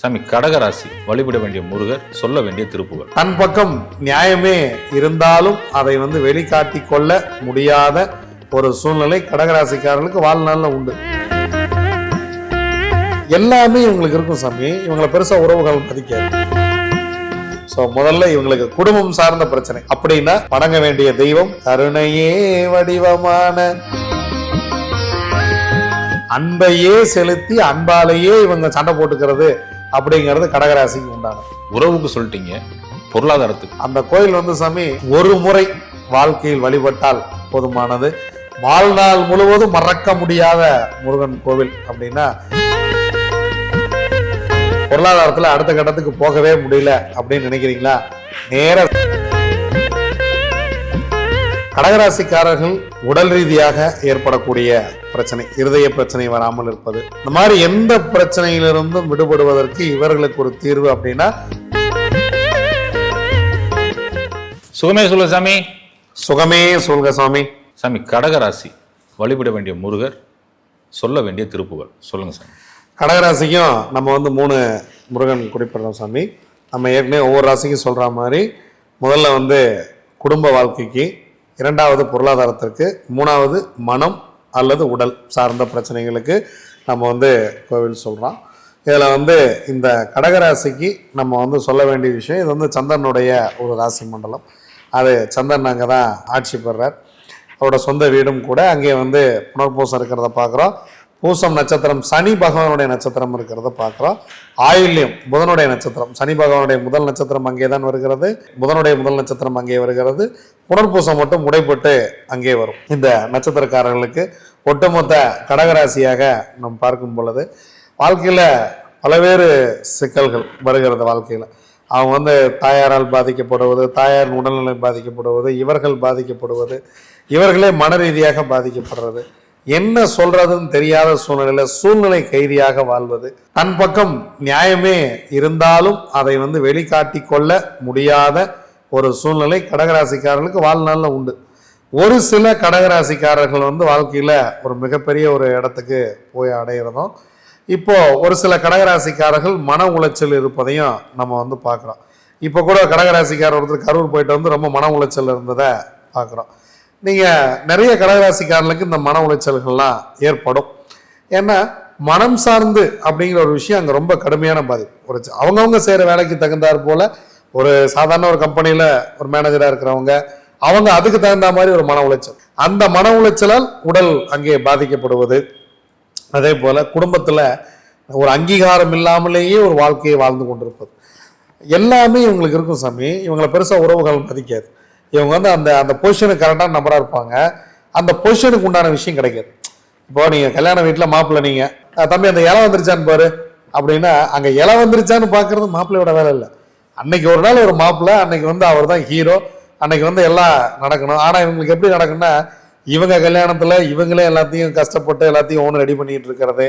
சாமி கடகராசி வழிபட வேண்டிய முருகர் சொல்ல வேண்டிய திருப்புகள் தன் பக்கம் நியாயமே இருந்தாலும் அதை வந்து வெளிக்காட்டி கொள்ள முடியாத ஒரு சூழ்நிலை கடகராசிக்காரர்களுக்கு வாழ்நாளில் உண்டு. எல்லாமே இவங்களுக்கு இருக்கும் சாமி. இவங்களை பெருசா உறவுகள் மதிக்காது. ஸோ முதல்ல இவங்களுக்கு குடும்பம் சார்ந்த பிரச்சனை. அப்படின்னா வணங்க வேண்டிய தெய்வம் கருணையே வடிவமான அன்பையே செலுத்தி அன்பாலேயே இவங்க சண்டை போட்டுக்கிறது. அப்படிங்கிறது கடகராசிக்கு உண்டானது. உறவுக்கு சொல்லிட்டீங்க. பொருளாதாரத்துக்கு. அந்த கோயில் வந்து சாமி ஒரு முறை வாழ்க்கையில் வழிபட்டால் போதுமானது. வாழ்நாள் முழுவதும் மறக்க முடியாத முருகன் கோவில் அப்படின்னா பொருளாதாரத்துல அடுத்த கட்டத்துக்கு போகவே முடியல அப்படின்னு நினைக்கிறீங்களா? நேர கடகராசிக்காரர்கள் உடல் ரீதியாக ஏற்படக்கூடிய பிரச்சனை இருதய பிரச்சனை வராமல் இருப்பது. இந்த மாதிரி எந்த பிரச்சனையிலிருந்தும் விடுபடுவதற்கு இவர்களுக்கு ஒரு தீர்வு அப்படின்னா சுகமே சொல்ல சாமி. சுகமே சொல்க சாமி. சாமி கடகராசி வழிபட வேண்டிய முருகர் சொல்ல வேண்டிய திருப்புகள் சொல்லுங்க சாமி. கடகராசிக்கும் நம்ம வந்து மூணு முருகன் குறிப்பிடுறோம் சாமி. நம்ம ஏற்கனவே ஒவ்வொரு ராசிக்கும் சொல்கிற மாதிரி முதல்ல வந்து குடும்ப வாழ்க்கைக்கு இரண்டாவது பொருளாதாரத்திற்கு மூணாவது மனம் அல்லது உடல் சார்ந்த பிரச்சனைகளுக்கு நம்ம வந்து கோவில் சொல்கிறோம் இதில் வந்து இந்த கடகராசிக்கு நம்ம வந்து சொல்ல வேண்டிய விஷயம் இது வந்து சந்திரனுடைய ஒரு ராசி மண்டலம். அது சந்திரன் அங்கே தான் ஆட்சி பெறுறார் அவரோட சொந்த வீடும் கூட அங்கே வந்து புனர்பூசம் இருக்கிறத பார்க்குறோம் பூசம் நட்சத்திரம் சனி பகவானுடைய நட்சத்திரம் இருக்கிறத பார்க்குறோம் ஆயுள்யம் புதனுடைய நட்சத்திரம். சனி பகவானுடைய முதல் நட்சத்திரம் அங்கே தான் வருகிறது. புதனுடைய முதல் நட்சத்திரம் அங்கே வருகிறது. புனர்பூசம் மட்டும் உடைப்பட்டு அங்கே வரும். இந்த நட்சத்திரக்காரர்களுக்கு ஒட்டுமொத்த கடகராசியாக நாம் பார்க்கும் பொழுது வாழ்க்கையில் பலவேறு சிக்கல்கள் வருகிறது வாழ்க்கையில். அவங்க வந்து தாயாரால் பாதிக்கப்படுவது தாயார் உடல்நிலை பாதிக்கப்படுவது இவர்கள் பாதிக்கப்படுவது இவர்களே மன ரீதியாக பாதிக்கப்படுறது. என்ன சொல்றதுன்னு தெரியாத சூழ்நிலையில சூழ்நிலை கைதியாக வாழ்வது. தன் பக்கம் நியாயமே இருந்தாலும் அதை வந்து வெளிக்காட்டி கொள்ள முடியாத ஒரு சூழ்நிலை கடகராசிக்காரர்களுக்கு வாழ்நாளில் உண்டு. ஒரு சில கடகராசிக்காரர்கள் வந்து வாழ்க்கையில் ஒரு மிகப்பெரிய ஒரு இடத்துக்கு போய் அடையிறதும் இப்போது ஒரு சில கடகராசிக்காரர்கள் மன உளைச்சல் இருப்பதையும் நம்ம வந்து பார்க்குறோம். இப்போ கூட கடகராசிக்காரர் ஒருத்தர் கரூர் போயிட்டு வந்து ரொம்ப மன உளைச்சல் இருந்ததை பார்க்குறோம். நீங்கள் நிறைய கடகராசிக்காரர்களுக்கு இந்த மன உளைச்சல்கள்லாம் ஏற்படும். ஏன்னா மனம் சார்ந்து அப்படிங்கிற ஒரு விஷயம் அங்கே ரொம்ப கடுமையான பாதிப்பு. ஒரு அவங்கவுங்க செய்கிற வேலைக்கு தகுந்தாற் போல் ஒரு சாதாரண ஒரு கம்பெனியில் ஒரு மேனேஜராக இருக்கிறவங்க அவங்க அதுக்கு தகுந்த மாதிரி ஒரு மன உளைச்சல். அந்த மன உளைச்சலால் உடல் அங்கே பாதிக்கப்படுவது. அதே போல குடும்பத்துல ஒரு அங்கீகாரம் இல்லாமலேயே ஒரு வாழ்க்கையை வாழ்ந்து கொண்டிருப்பது. எல்லாமே இவங்களுக்கு இருக்கும் சாமி. இவங்களை பெருசாக உறவுகள் மதிக்காது. இவங்க வந்து அந்த அந்த பொசிஷனுக்கு கரெக்டான நம்பராக இருப்பாங்க. அந்த பொசிஷனுக்கு உண்டான விஷயம் கிடைக்காது. இப்போ நீங்கள் கல்யாண வீட்டில் மாப்பிள்ளை நீங்கள் தம்பி அந்த இலை வந்துருச்சான்னு பாரு. அப்படின்னா அங்கே இலை வந்துருச்சான்னு பார்க்கறது மாப்பிள்ளையோட வேலை இல்லை. அன்னைக்கு ஒரு நாள் ஒரு மாப்பிள்ளை அன்னைக்கு வந்து அவர் தான் ஹீரோ அன்னைக்கு வந்து எல்லாம் நடக்கணும். ஆனால் இவங்களுக்கு எப்படி நடக்கும்னா இவங்க கல்யாணத்தில் இவங்களே எல்லாத்தையும் கஷ்டப்பட்டு எல்லாத்தையும் ஒன்று ரெடி பண்ணிட்டு இருக்கிறது.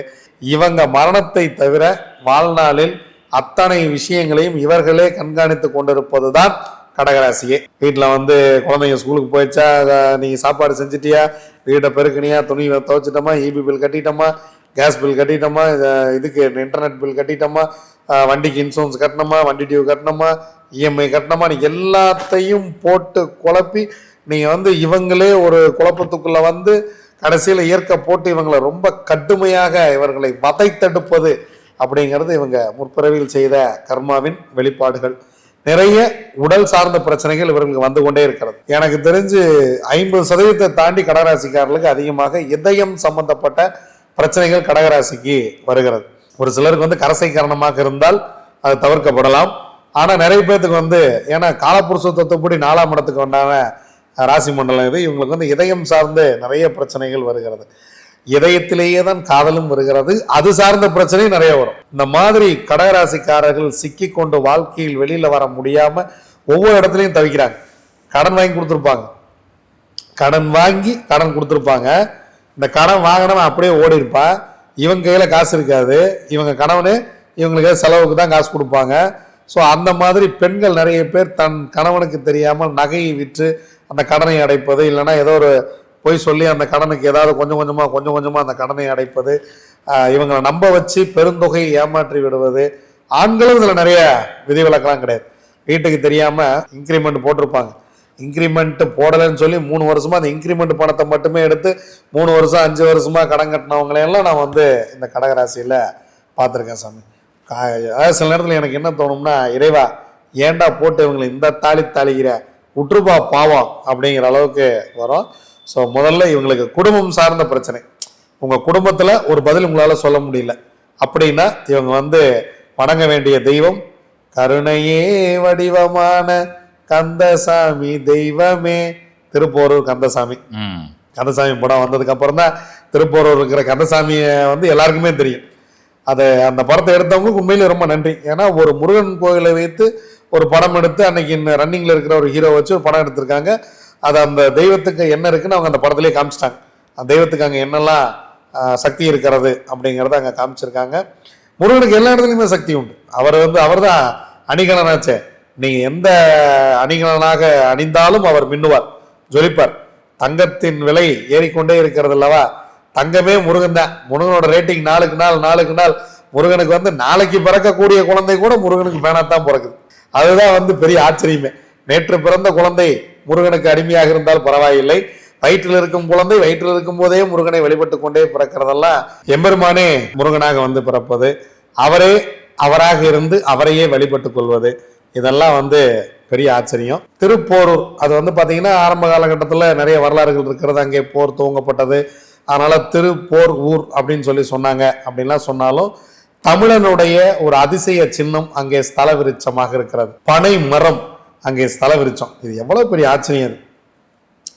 இவங்க மரணத்தை தவிர வாழ்நாளில் அத்தனை விஷயங்களையும் இவர்களே கண்காணித்து கொண்டிருப்பது தான் கடகராசியே. வீட்டில் வந்து குழந்தைங்க ஸ்கூலுக்கு போயிடுச்சா? நீங்கள் நீ சாப்பாடு செஞ்சிட்டியா? வீட்டை பெருக்கினியா? துணி துவைச்சிட்டோமா? இபி பில் கட்டிட்டோமா? கேஸ் பில் கட்டிட்டோமா? இதுக்கு இன்டர்நெட் பில் கட்டிட்டோமா? வண்டிக்கு இன்சூரன்ஸ் கட்டணுமா வண்டி டியூ கட்டணுமா இஎம்ஐ கட்டணுமா நீ எல்லாத்தையும் போட்டு குழப்பி நீங்கள் வந்து இவங்களே ஒரு குழப்பத்துக்குள்ளே வந்து கடைசியில் இயற்கை போட்டு இவங்களை ரொம்ப கடுமையாக இவர்களை வதைத்தெடுப்பது அப்படிங்கிறது இவங்க முற்பிறவியில் செய்த கர்மாவின் வெளிப்பாடுகள். நிறைய உடல் சார்ந்த பிரச்சனைகள் இவர்களுக்கு வந்து கொண்டே இருக்கிறது. எனக்கு தெரிஞ்சு ஐம்பது சதவீதத்தை தாண்டி கடகராசிக்காரர்களுக்கு அதிகமாக இதயம் சம்பந்தப்பட்ட பிரச்சனைகள் கடகராசிக்கு வருகிறது. ஒரு சிலருக்கு வந்து கரசை காரணமாக இருந்தால் அது தவிர்க்கப்படலாம். ஆனால் நிறைய பேர்த்துக்கு வந்து ஏன்னா காலப்புருஷ தத்துவப்படி நாலாம் இடத்துக்கு உண்டான ராசி மண்டலம் இது இவங்களுக்கு வந்து இதயம் சார்ந்து நிறைய பிரச்சனைகள் வருகிறது. இதயத்திலேயே தான் காதலும் வருகிறது. அது சார்ந்த பிரச்சனையும் நிறைய வரும். இந்த மாதிரி கடகராசிக்காரர்கள் சிக்கி கொண்டு வாழ்க்கையில் வெளியில் வர முடியாமல் ஒவ்வொரு இடத்துலையும் தவிக்கிறாங்க. கடன் வாங்கி கொடுத்துருப்பாங்க. கடன் வாங்கி கடன் கொடுத்துருப்பாங்க. இந்த கடன் வாங்கினவன் அப்படியே ஓடி இருப்பான் இவங்க கையில் காசு இருக்காது. இவங்க கணவனு இவங்களுக்கு செலவுக்கு தான் காசு கொடுப்பாங்க. ஸோ அந்த மாதிரி பெண்கள் நிறைய பேர் தன் கணவனுக்கு தெரியாமல் நகையை விற்று அந்த கடனை அடைப்பது இல்லைன்னா ஏதோ ஒரு பொய் சொல்லி அந்த கடனுக்கு ஏதாவது கொஞ்சம் கொஞ்சமாக கொஞ்சம் கொஞ்சமாக அந்த கடனை அடைப்பது இவங்களை நம்ப வச்சு பெருந்தொகையை ஏமாற்றி விடுவது ஆண்களும் இதில் நிறைய விதிவிலக்கெல்லாம் கிடையாது. வீட்டுக்கு தெரியாமல் இன்க்ரிமெண்ட் போட்டிருப்பாங்க. இன்க்ரிமெண்ட் போடலைன்னு சொல்லி மூணு வருஷமா அந்த இன்க்ரிமெண்ட் பணத்தை மட்டுமே எடுத்து மூணு வருஷம் அஞ்சு வருஷமா கடன் கட்டினவங்களையெல்லாம் நான் வந்து இந்த கடகராசியில் பார்த்துருக்கேன் சாமி. கா- அதாவது சில நேரத்தில் எனக்கு என்ன தோணும்னா இறைவா ஏன்டா போட்டு இவங்களை இந்த தாலி தாளிக்கிற? உற்றுப்பா பாவம் அப்படிங்கிற அளவுக்கு வரும். ஸோ முதல்ல இவங்களுக்கு குடும்பம் சார்ந்த பிரச்சனை. உங்கள் குடும்பத்தில் ஒரு பதில் உங்களால் சொல்ல முடியல. அப்படின்னா இவங்க வந்து வணங்க வேண்டிய தெய்வம் கருணையே வடிவமான கந்தசாமி தெய்வமே. திருப்போரூர் கந்தசாமி. ம். கந்தசாமி படம் வந்ததுக்கு அப்புறம் தான் திருப்போரூர் இருக்கிற கந்தசாமியை வந்து எல்லாருக்குமே தெரியும். அது அந்த படத்தை எடுத்தவங்களுக்கு உண்மையிலே ரொம்ப நன்றி. ஏன்னா ஒரு முருகன் கோயிலை வைத்து ஒரு படம் எடுத்து அன்னைக்கு ரன்னிங்ல இருக்கிற ஒரு ஹீரோ வச்சு ஒரு படம் எடுத்திருக்காங்க. அது அந்த தெய்வத்துக்கு என்ன இருக்குன்னு அவங்க அந்த படத்திலே காமிச்சிட்டாங்க. அந்த தெய்வத்துக்கு அங்கே என்னெல்லாம் சக்தி இருக்கிறது அப்படிங்கிறத அங்கே காமிச்சிருக்காங்க. முருகனுக்கு எல்லா இடத்துலையுமே சக்தி உண்டு. அவர் வந்து அவர் தான் அணிகலனாச்சே. நீங்கள் எந்த அணிகலனாக அணிந்தாலும் அவர் மின்னுவார் ஜொலிப்பார். தங்கத்தின் விலை ஏறிக்கொண்டே இருக்கிறது அல்லவா? தங்கமே முருகன் தான். முருகனோட ரேட்டிங் நாளுக்கு நாள் நாளுக்கு நாள். முருகனுக்கு வந்து நாளைக்கு பிறக்கக்கூடிய குழந்தை கூட முருகனுக்கு வேணாத்தான் பிறக்குது. அதுதான் வந்து பெரிய ஆச்சரியமே. நேற்று பிறந்த குழந்தை முருகனுக்கு அடிமையாக இருந்தால் பரவாயில்லை. வயிற்றில் இருக்கும் குழந்தை வயிற்றில் இருக்கும் போதே முருகனை வழிபட்டு கொண்டே பிறக்கிறதெல்லாம் எம்பெருமானே முருகனாக வந்து பிறப்பது. அவரே அவராக இருந்து அவரையே வழிபட்டு கொள்வது. இதெல்லாம் வந்து பெரிய ஆச்சரியம். திருப்போரூர் அது வந்து பார்த்தீங்கன்னா ஆரம்ப காலகட்டத்தில் நிறைய வரலாறுகள் இருக்கிறது. அங்கே போர் துவங்கப்பட்டது. அதனால் திருப்போர் ஊர் அப்படின்னு சொல்லி சொன்னாங்க. அப்படின்லாம் சொன்னாலும் தமிழனுடைய ஒரு அதிசய சின்னம் அங்கே ஸ்தல விருட்சமாக இருக்கிறது. பனை மரம் அங்கே ஸ்தல விருட்சம். இது எவ்வளோ பெரிய ஆச்சரியம்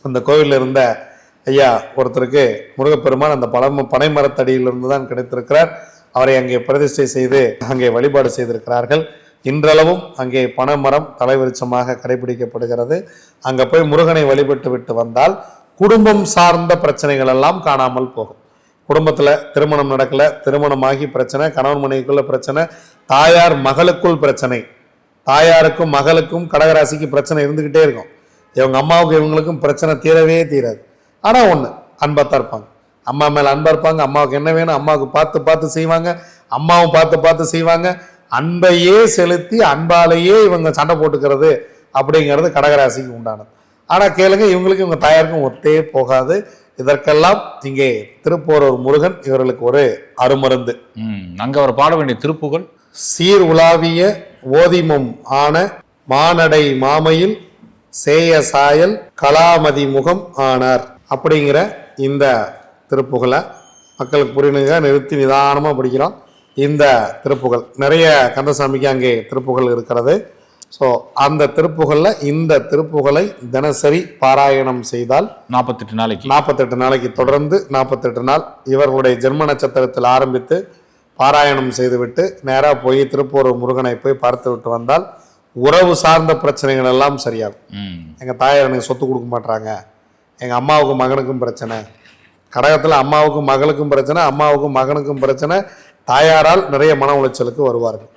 அந்த கோவிலில் இருந்த ஐயா ஒருத்தருக்கு முருகப்பெருமான் அந்த பழம பனை மரத்தடியிலிருந்து தான் கிடைத்திருக்கிறார். அவரை அங்கே பிரதிஷ்டை செய்து அங்கே வழிபாடு செய்திருக்கிறார்கள். இன்றளவும் அங்கே பனைமரம் தலைவிருச்சமாக கடைபிடிக்கப்படுகிறது. அங்கே போய் முருகனை வழிபட்டு விட்டு வந்தால் குடும்பம் சார்ந்த பிரச்சனைகள் எல்லாம் காணாமல் போகும். குடும்பத்தில் திருமணம் நடக்கல திருமணமாகி பிரச்சனை கணவன் மனைவிக்குள்ள பிரச்சனை தாயார் மகளுக்குள் பிரச்சனை. தாயாருக்கும் மகளுக்கும் கடகராசிக்கு பிரச்சனை இருந்துக்கிட்டே இருக்கும். இவங்க அம்மாவுக்கு இவங்களுக்கும் பிரச்சனை தீரவே தீராது. ஆனால் ஒன்று அன்பாத்தான் இருப்பாங்க. அம்மா மேலே அன்பாக இருப்பாங்க அம்மாவுக்கு என்ன வேணும் அம்மாவுக்கு பார்த்து பார்த்து செய்வாங்க அம்மாவும் பார்த்து பார்த்து செய்வாங்க அன்பையே செலுத்தி அன்பாலேயே இவங்க சண்டை போட்டுக்கிறது அப்படிங்கிறது கடகராசிக்கு உண்டானது. ஆனால் கேளுங்க இவங்களுக்கு இவங்க தாயாருக்கும் ஒத்தே போகாது. இதற்கெல்லாம் இங்கே திருப்போரூர் முருகன் இவர்களுக்கு ஒரு அருமருந்து. அங்கே அவர் பாட வேண்டிய திருப்புகள் சீர் உலாவிய ஓதிமம் ஆன மானடை மாமையில் சேய சாயல் கலாமதி முகம் ஆனார் அப்படிங்கிற இந்த திருப்புகழை மக்களுக்கு புரியணுங்க நிறுத்தி நிதானமாக படிக்கிறோம். இந்த திருப்புகழ். நிறைய கந்தசாமிக்கு அங்கே திருப்புகழ் இருக்கிறது. ஸோ அந்த திருப்புகழில் இந்த திருப்புகழை தினசரி பாராயணம் செய்தால் நாற்பத்தெட்டு நாளைக்கு. நாற்பத்தெட்டு நாளைக்கு தொடர்ந்து நாற்பத்தெட்டு நாள் இவர்களுடைய ஜென்ம நட்சத்திரத்தில் ஆரம்பித்து பாராயணம் செய்துவிட்டு நேராக போய் திருப்பூர் முருகனை போய் பார்த்து விட்டு வந்தால் உறவு சார்ந்த பிரச்சனைகள் எல்லாம் சரியாகும். எங்கள் தாயார் எனக்கு சொத்து கொடுக்க மாட்றாங்க. எங்கள் அம்மாவுக்கும் மகனுக்கும் பிரச்சனை. கடகத்தில் அம்மாவுக்கும் மகளுக்கும் பிரச்சனை அம்மாவுக்கும் மகனுக்கும் பிரச்சனை தாயாரால் நிறைய மன உளைச்சலுக்கு வருவார்கள்.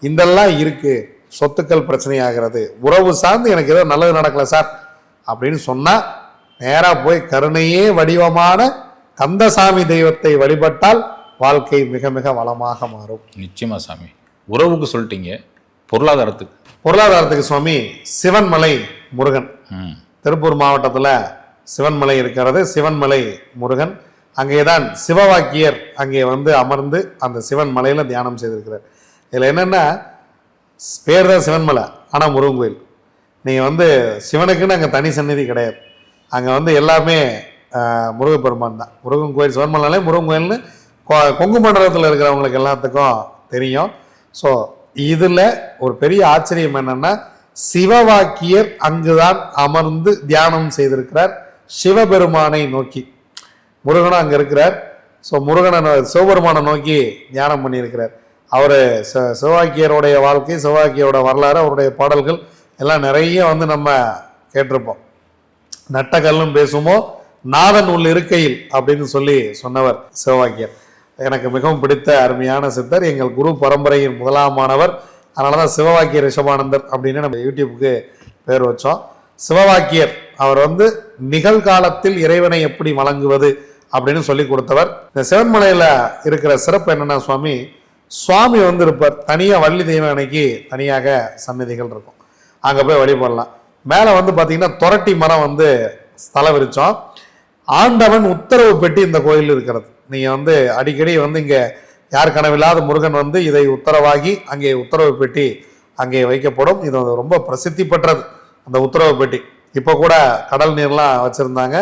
இதெல்லாம் இருக்கு. சொத்துக்கள் பிரச்சனையாகிறது. உறவு சார்ந்து எனக்கு ஏதோ நல்லது நடக்கல சார் அப்படின்னு சொன்னா நேரா போய் கருணையே வடிவமான கந்தசாமி தெய்வத்தை வழிபட்டால் வாழ்க்கை மிக மிக வளமாக மாறும். நிச்சயமா சாமி. உறவுக்கு சொல்லிட்டீங்க. பொருளாதாரத்துக்கு. பொருளாதாரத்துக்கு சுவாமி சிவன்மலை முருகன். ம். திருப்பூர் மாவட்டத்தில் சிவன்மலை இருக்கிறது. சிவன்மலை முருகன். அங்கே தான் சிவவாக்கியர் அங்கே வந்து அமர்ந்து அந்த சிவன் மலையில் தியானம் செய்திருக்கிறார். இதில் என்னென்னா பேர் தான் சிவன்மலை ஆனால் முருகன் கோயில். நீங்கள் வந்து சிவனுக்குன்னு அங்கே தனி சந்நிதி கிடையாது. அங்கே வந்து எல்லாமே முருகப்பெருமான் தான். முருகன் கோயில் சிவன்மலைனாலே முருகன் கோயில்னு கொங்கு மண்டலத்தில் இருக்கிறவங்களுக்கு எல்லாத்துக்கும் தெரியும். ஸோ இதில் ஒரு பெரிய ஆச்சரியம் என்னென்னா சிவவாக்கியர் அங்குதான் அமர்ந்து தியானம் செய்திருக்கிறார் சிவபெருமானை நோக்கி. முருகனும் அங்கே இருக்கிறார். ஸோ முருகனை சிவபெருமானை நோக்கி தியானம் பண்ணியிருக்கிறார். அவர் சிவவாக்கியருடைய வாழ்க்கை சிவாக்கியோட வரலாறு அவருடைய பாடல்கள் எல்லாம் நிறைய வந்து நம்ம கேட்டிருப்போம். நட்டகல்லும் பேசுமோ நாதன் உள் இருக்கையில் அப்படின்னு சொல்லி சொன்னவர் சிவவாக்கியர். எனக்கு மிகவும் பிடித்த அருமையான சித்தர். எங்கள் குரு பரம்பரையின் முதலாம் மாணவர். அதனால தான் சிவவாக்கிய ரிஷபானந்தர் அப்படின்னு நம்ம யூடியூப்புக்கு பேர் வச்சோம். சிவவாக்கியர் அவர் வந்து நிகழ்காலத்தில் இறைவனை எப்படி வழங்குவது அப்படின்னு சொல்லி கொடுத்தவர். இந்த சிவன்மலையில் இருக்கிற சிறப்பு என்னன்னா சுவாமி சுவாமி வந்து இருப்பார் தனியாக வள்ளி தெய்வம் அன்னைக்கு தனியாக சன்னதிகள் இருக்கும். அங்கே போய் வழிபடலாம் மேலே வந்து பார்த்தீங்கன்னா தொரட்டி மரம் வந்து ஸ்தல விரிச்சோம். ஆண்டவன் உத்தரவு பெட்டி இந்த கோயில் இருக்கிறது. நீங்கள் வந்து அடிக்கடி வந்து இங்கே யார் கனவில்லாத முருகன் வந்து இதை உத்தரவாகி அங்கே உத்தரவு பெட்டி அங்கே வைக்கப்படும். இது வந்து ரொம்ப பிரசித்தி பெற்றது அந்த உத்தரவு பெட்டி. இப்போ கூட கடல் நீர்லாம் வச்சுருந்தாங்க.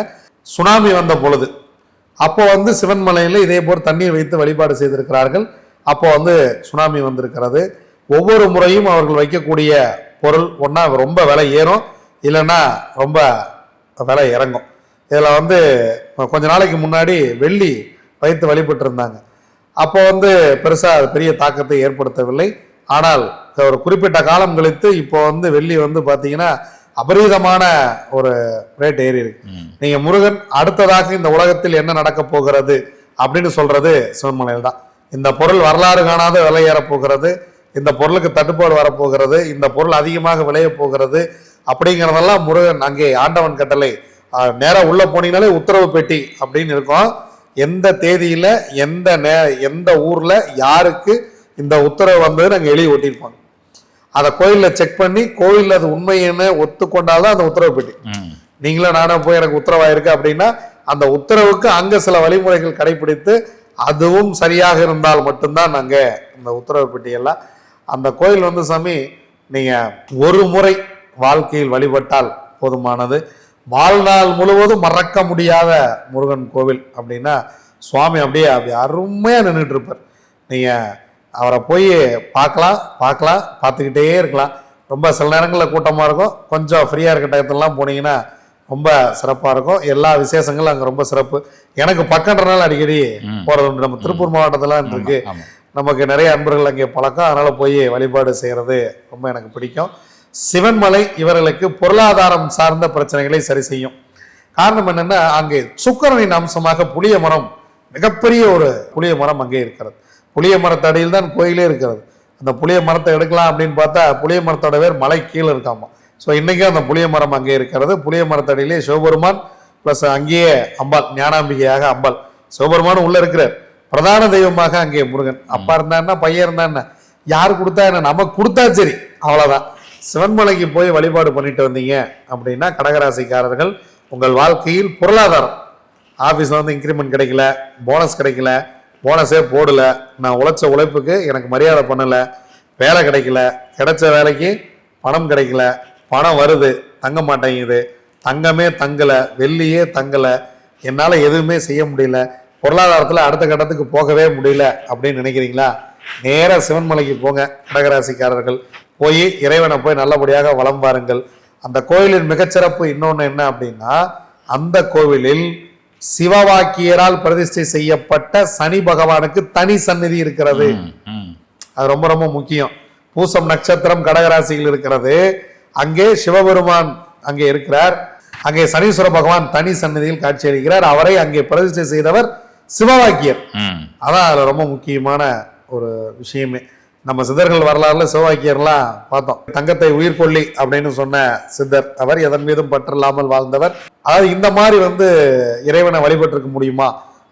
சுனாமி வந்த பொழுது அப்போ வந்து சிவன்மலையில் இதே போல் தண்ணீர் வைத்து வழிபாடு செய்திருக்கிறார்கள். அப்போ வந்து சுனாமி வந்திருக்கிறது. ஒவ்வொரு முறையும் அவர்கள் வைக்கக்கூடிய பொருள் ஒன்றா ரொம்ப விலை ஏறும். இல்லைன்னா ரொம்ப விலை இறங்கும். இதில் வந்து கொஞ்ச நாளைக்கு முன்னாடி வெள்ளி வைத்து வழிபட்டு இருந்தாங்க அப்போ வந்து பெருசாக அது பெரிய தாக்கத்தை ஏற்படுத்தவில்லை. ஆனால் ஒரு குறிப்பிட்ட காலம் கழித்து இப்போ வந்து வெள்ளி வந்து பார்த்தீங்கன்னா அபரீதமான ஒரு ரேட் ஏறி இருக்கு. நீங்க முருகன் அடுத்ததாக இந்த உலகத்தில் என்ன நடக்க போகிறது அப்படின்னு சொல்றது சிவன்மலையில் தான் இந்த பொருள் வரலாறு காணாத விலை ஏறப் போகிறது. இந்த பொருளுக்கு தட்டுப்பாடு வரப்போகிறது இந்த பொருள் அதிகமாக விளைய போகிறது. அப்படிங்கிறதெல்லாம் முருகன் அங்கே ஆண்டவன் கட்டளை. ஆஹ், நேரா உள்ள போனீங்கனாலே உத்தரவு பெட்டி அப்படின்னு இருக்கும். எந்த தேதியில எந்த நே எந்த ஊர்ல யாருக்கு இந்த உத்தரவு வந்ததுன்னு அங்கே எழுதி ஒட்டியிருப்பாங்க. அதை கோயிலில் செக் பண்ணி கோயிலில் அது உண்மைன்னு ஒத்துக்கொண்டால்தான் அந்த உத்தரவு பெட்டி. நீங்களும் நானும் போய் எனக்கு உத்தரவாயிருக்கு அப்படின்னா அந்த உத்தரவுக்கு அங்க சில வழிமுறைகள் கடைபிடித்து அதுவும் சரியாக இருந்தால் மட்டும்தான் நாங்க இந்த உத்தரவு பெட்டியெல்லாம் அந்த கோயில் வந்து சாமி நீங்க ஒரு முறை வாழ்க்கையில் வழிபட்டால் போதுமானது. வாழ்நாள் முழுவதும் மறக்க முடியாத முருகன் கோவில் அப்படின்னா சுவாமி அப்படியே அப்படி அருமையா நின்றுட்டு இருப்பார். நீங்க அவரை போய் பார்க்கலாம் பார்க்கலாம் பார்த்துக்கிட்டே இருக்கலாம். ரொம்ப சில நேரங்களில் கூட்டமாக இருக்கும். கொஞ்சம் ஃப்ரீயாக இருக்க டயத்துலலாம் போனீங்கன்னா ரொம்ப சிறப்பாக இருக்கும். எல்லா விசேஷங்களும் அங்கே ரொம்ப சிறப்பு. எனக்கு பக்கன்றனால அடிக்கடி. போகிறது உண்டு. நம்ம திருப்பூர் மாவட்டத்திலாம் இருக்கு. நமக்கு நிறைய அன்பர்கள் அங்கே பழக்கம். அதனால் போய் வழிபாடு செய்கிறது ரொம்ப எனக்கு பிடிக்கும். சிவன்மலை இவர்களுக்கு பொருளாதாரம் சார்ந்த பிரச்சனைகளை சரி செய்யும். காரணம் என்னன்னா அங்கே சுக்கிரனின் அம்சமாக புளிய மரம் மிகப்பெரிய ஒரு புளிய மரம் அங்கே இருக்கிறது. புளிய மரத்தடியில் தான் கோயிலே இருக்கிறது. அந்த புளிய மரத்தை எடுக்கலாம் அப்படின்னு பார்த்தா புளிய மரத்தோட பேர் மலை கீழே இருக்காமா? ஸோ இன்றைக்கும் அந்த புளிய மரம் அங்கே இருக்கிறது. புளிய மரத்தடியிலே சிவபெருமான் ப்ளஸ் அங்கேயே அம்பாள் ஞானாம்பிகையாக அம்பாள் சிவபெருமான் உள்ளே இருக்கிறார். பிரதான தெய்வமாக அங்கே முருகன். அப்பா இருந்தான்னா பையன் இருந்தான்னா யார் கொடுத்தா என்ன? நமக்கு கொடுத்தா சரி. அவ்வளோதான் சிவன்மலைக்கு போய் வழிபாடு பண்ணிட்டு வந்தீங்க அப்படின்னா கடகராசிக்காரர்கள் உங்கள் வாழ்க்கையில் பொருளாதாரம். ஆஃபீஸில் வந்து இன்க்ரிமெண்ட் கிடைக்கல போனஸ் கிடைக்கல போனஸே போடல. நான் உழைச்ச உழைப்புக்கு எனக்கு மரியாதை பண்ணல. வேலை கிடைக்கல. கிடைச்ச வேலைக்கு பணம் கிடைக்கல. பணம் வருது. தங்க மாட்டேங்குது. தங்கமே தங்கலை. வெள்ளியே தங்கலை. என்னால் எதுவுமே செய்ய முடியல. பொருளாதாரத்தில் அடுத்த கட்டத்துக்கு போகவே முடியல அப்படின்னு நினைக்கிறீங்களா? நேராக சிவன்மலைக்கு போங்க கடகராசிக்காரர்கள். போய் இறைவனை போய் நல்லபடியாக வளம் பாருங்கள் அந்த கோயிலின் மிகச்சிறப்பு இன்னொன்று என்ன அப்படின்னா அந்த கோவிலில் சிவவாக்கியரால் பிரதிஷ்டை செய்யப்பட்ட சனி பகவானுக்கு தனி சந்நிதி இருக்கிறது. அது ரொம்ப ரொம்ப முக்கியம். பூசம் நட்சத்திரம் கடகராசியில் இருக்கிறது. அங்கே சிவபெருமான் அங்கே இருக்கிறார். அங்கே சனீஸ்வர பகவான் தனி சந்நிதியில் காட்சியளிக்கிறார். அவரை அங்கே பிரதிஷ்டை செய்தவர் சிவவாக்கியர். அதான் அதில் ரொம்ப முக்கியமான ஒரு விஷயமே. நம்ம சித்தர்கள் வரலாறுல சிவவாக்கியர்லாம் பார்த்தோம். தங்கத்தை உயிர்கொல்லி அப்படின்னு சொன்ன சித்தர் அவர் எதன் மீதும் பற்றில்லாமல் வாழ்ந்தவர். அதாவது இந்த மாதிரி வந்து இறைவனை வழிபட்டிருக்க முடியுமா?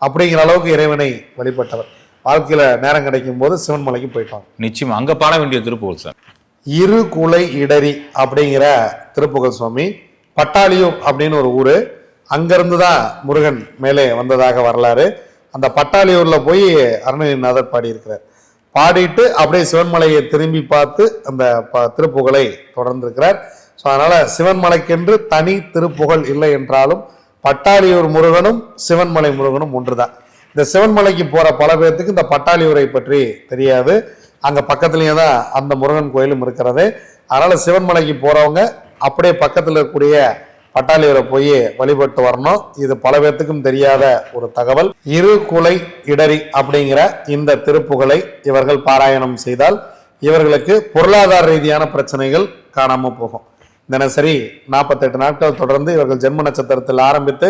அப்படிங்கிற அளவுக்கு இறைவனை வழிபட்டவர். வாழ்க்கையில நேரம் கிடைக்கும் போது சிவன்மலைக்கு போயிட்டாங்க நிச்சயமா. அங்க பாட வேண்டிய திருப்புகழ் சார். இரு குலை இடரி அப்படிங்கிற திருப்புகழ் சுவாமி பட்டாளியூர் அப்படின்னு ஒரு ஊர். அங்கிருந்து தான் முருகன் மேலே வந்ததாக வரலாறு. அந்த பட்டாளியூர்ல போய் அருணகிரிநாதர் பாடியிருக்கிறார். பாடிட்டு அப்படியே சிவன்மலையை திரும்பி பார்த்து அந்த ப- திருப்புகழை தொடர்ந்திருக்கிறார். ஸோ அதனால சிவன்மலைக்கென்று தனி திருப்புகழ் இல்லை என்றாலும் பட்டாளியூர் முருகனும் சிவன்மலை முருகனும் ஒன்றுதான். இந்த சிவன்மலைக்கு போற பல பேர்த்துக்கு இந்த பட்டாளியூரை பற்றி தெரியாது. அங்க பக்கத்துலயே தான் அந்த முருகன் கோயிலும் இருக்கிறது. அதனால சிவன்மலைக்கு போறவங்க அப்படியே பக்கத்தில் இருக்கக்கூடிய பட்டாளியூரை போய் வழிபட்டு வரணும். இது பல பேர்த்துக்கும் தெரியாத ஒரு தகவல். இரு குலை இடரி அப்படிங்கிற இந்த திருப்புகளை இவர்கள் பாராயணம் செய்தால் இவர்களுக்கு பொருளாதார ரீதியான பிரச்சனைகள் காணாமல் போகும். தினசரி நாற்பத்தெட்டு நாட்கள் தொடர்ந்து இவர்கள் ஜென்ம நட்சத்திரத்தில் ஆரம்பித்து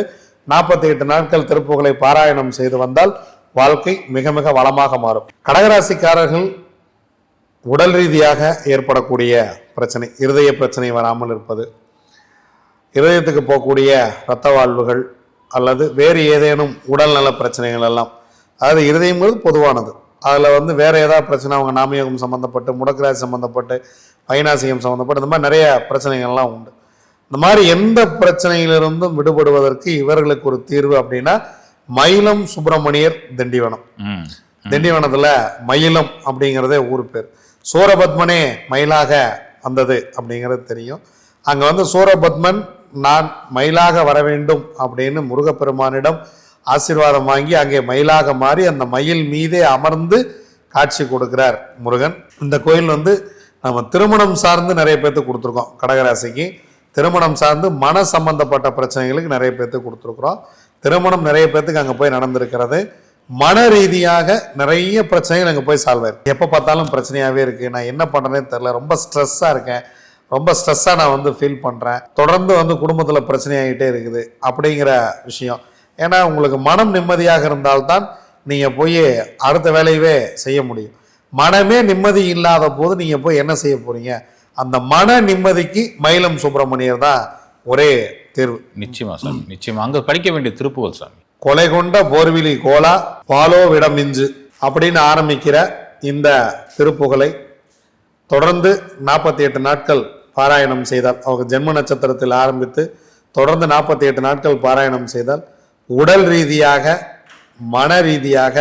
நாற்பத்தி எட்டு நாட்கள் திருப்புகளை பாராயணம் செய்து வந்தால் வாழ்க்கை மிக மிக வளமாக மாறும். கடகராசிக்காரர்கள் உடல் ரீதியாக ஏற்படக்கூடிய பிரச்சனை இருதய பிரச்சனை வராமல் இருப்பது இருதயத்துக்கு போகக்கூடிய இரத்த வாழ்வுகள் அல்லது வேறு ஏதேனும் உடல்நல பிரச்சனைகள் எல்லாம். அதாவது இருதயங்கிறது பொதுவானது. அதில் வந்து வேறு ஏதாவது பிரச்சனை அவங்க நாமயோகம் சம்மந்தப்பட்டு முடக்கராசி சம்மந்தப்பட்டு வைநாசிகம் சம்மந்தப்பட்டு இந்த மாதிரி நிறைய பிரச்சனைகள்லாம் உண்டு. இந்த மாதிரி எந்த பிரச்சனையிலிருந்தும் விடுபடுவதற்கு இவர்களுக்கு ஒரு தீர்வு அப்படின்னா மயிலம் சுப்பிரமணியர் திண்டிவனம். திண்டிவனத்தில் மயிலம் அப்படிங்கிறதே ஊர் பேர். சூரபத்மனே மயிலாக வந்தது அப்படிங்கிறது தெரியும். அங்கே வந்து சூரபத்மன் நான் மயிலாக வர வேண்டும் அப்படின்னு முருகப்பெருமானிடம் ஆசீர்வாதம் வாங்கி அங்கே மயிலாக மாறி அந்த மயில் மீதே அமர்ந்து காட்சி கொடுக்கிறார் முருகன். இந்த கோயில் வந்து நம்ம திருமணம் சார்ந்து நிறைய பேர்த்துக்கு கொடுத்துருக்கோம். கடகராசிக்கு திருமணம் சார்ந்து மன சம்பந்தப்பட்ட பிரச்சனைகளுக்கு நிறைய பேர்த்துக்கு கொடுத்துருக்குறோம். திருமணம் நிறைய பேர்த்துக்கு அங்கே போய் நடந்திருக்கிறது. மன ரீதியாக நிறைய பிரச்சனைகள் அங்கே போய் சால்வ் ஆயிருக்கு. எப்போ பார்த்தாலும் பிரச்சனையாகவே இருக்குது நான் என்ன பண்ணுறேன்னு தெரில ரொம்ப ஸ்ட்ரெஸ்ஸாக இருக்கேன். ரொம்ப ஸ்ட்ரெஸ்ஸாக நான் வந்து ஃபீல் பண்ணுறேன் தொடர்ந்து வந்து குடும்பத்தில் பிரச்சனையாகிட்டே இருக்குது அப்படிங்கிற விஷயம். ஏன்னா உங்களுக்கு மனம் நிம்மதியாக இருந்தால்தான் நீங்கள் போய் அடுத்த வேலையவே செய்ய முடியும். மனமே நிம்மதி இல்லாத போது நீங்கள் போய் என்ன செய்ய போகிறீங்க அந்த மன நிம்மதிக்கு மயிலம் சுப்பிரமணியர் தான் ஒரே தேர்வு. நிச்சயமா சாமி நிச்சயமா. அங்க படிக்க வேண்டிய திருப்புகள் சாமி. கொலை கொண்ட போர்விழி கோலா பாலோ விடமிஞ்சு அப்படின்னு ஆரம்பிக்கிற இந்த திருப்புகழை தொடர்ந்து நாற்பத்தி எட்டு நாட்கள் பாராயணம் செய்தால் அவங்க ஜென்ம நட்சத்திரத்தில் ஆரம்பித்து தொடர்ந்து நாற்பத்தி எட்டு நாட்கள் பாராயணம் செய்தால் உடல் ரீதியாக மன ரீதியாக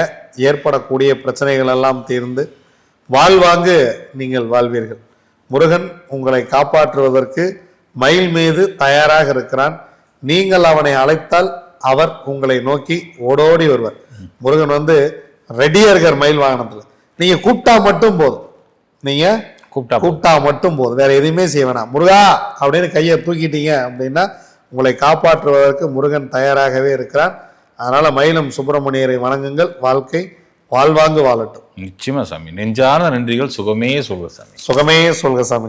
ஏற்படக்கூடிய பிரச்சனைகள் எல்லாம் தீர்ந்து வாழ்வாங்கு நீங்கள் வாழ்வீர்கள். முருகன் உங்களை காப்பாற்றுவதற்கு மயில் மீது தயாராக இருக்கிறான். நீங்கள் அவனை அழைத்தால் அவர் உங்களை நோக்கி ஓடோடி வருவார். முருகன் வந்து ரெடியா இருக்கார் மயில் வாகனத்தில். நீங்க கூப்பிட்டா மட்டும் போதும். நீங்க கூப்பிட்டா. கூப்பிட்டா மட்டும் போதும். வேற எதுவுமே செய்ய வேணாம். முருகா அப்படின்னு கையை தூக்கிட்டீங்க அப்படின்னா உங்களை காப்பாற்றுவதற்கு முருகன் தயாராகவே இருக்கிறான் அதனால மயிலம் சுப்பிரமணியரை வணங்குங்கள். வாழ்க்கை வாழ்வாங்கு வாழட்டும். நிச்சயமா சாமி. நெஞ்சான நன்றிகள் சுகமே சொல்வது சாமி. சுகமே சொல்க சாமி.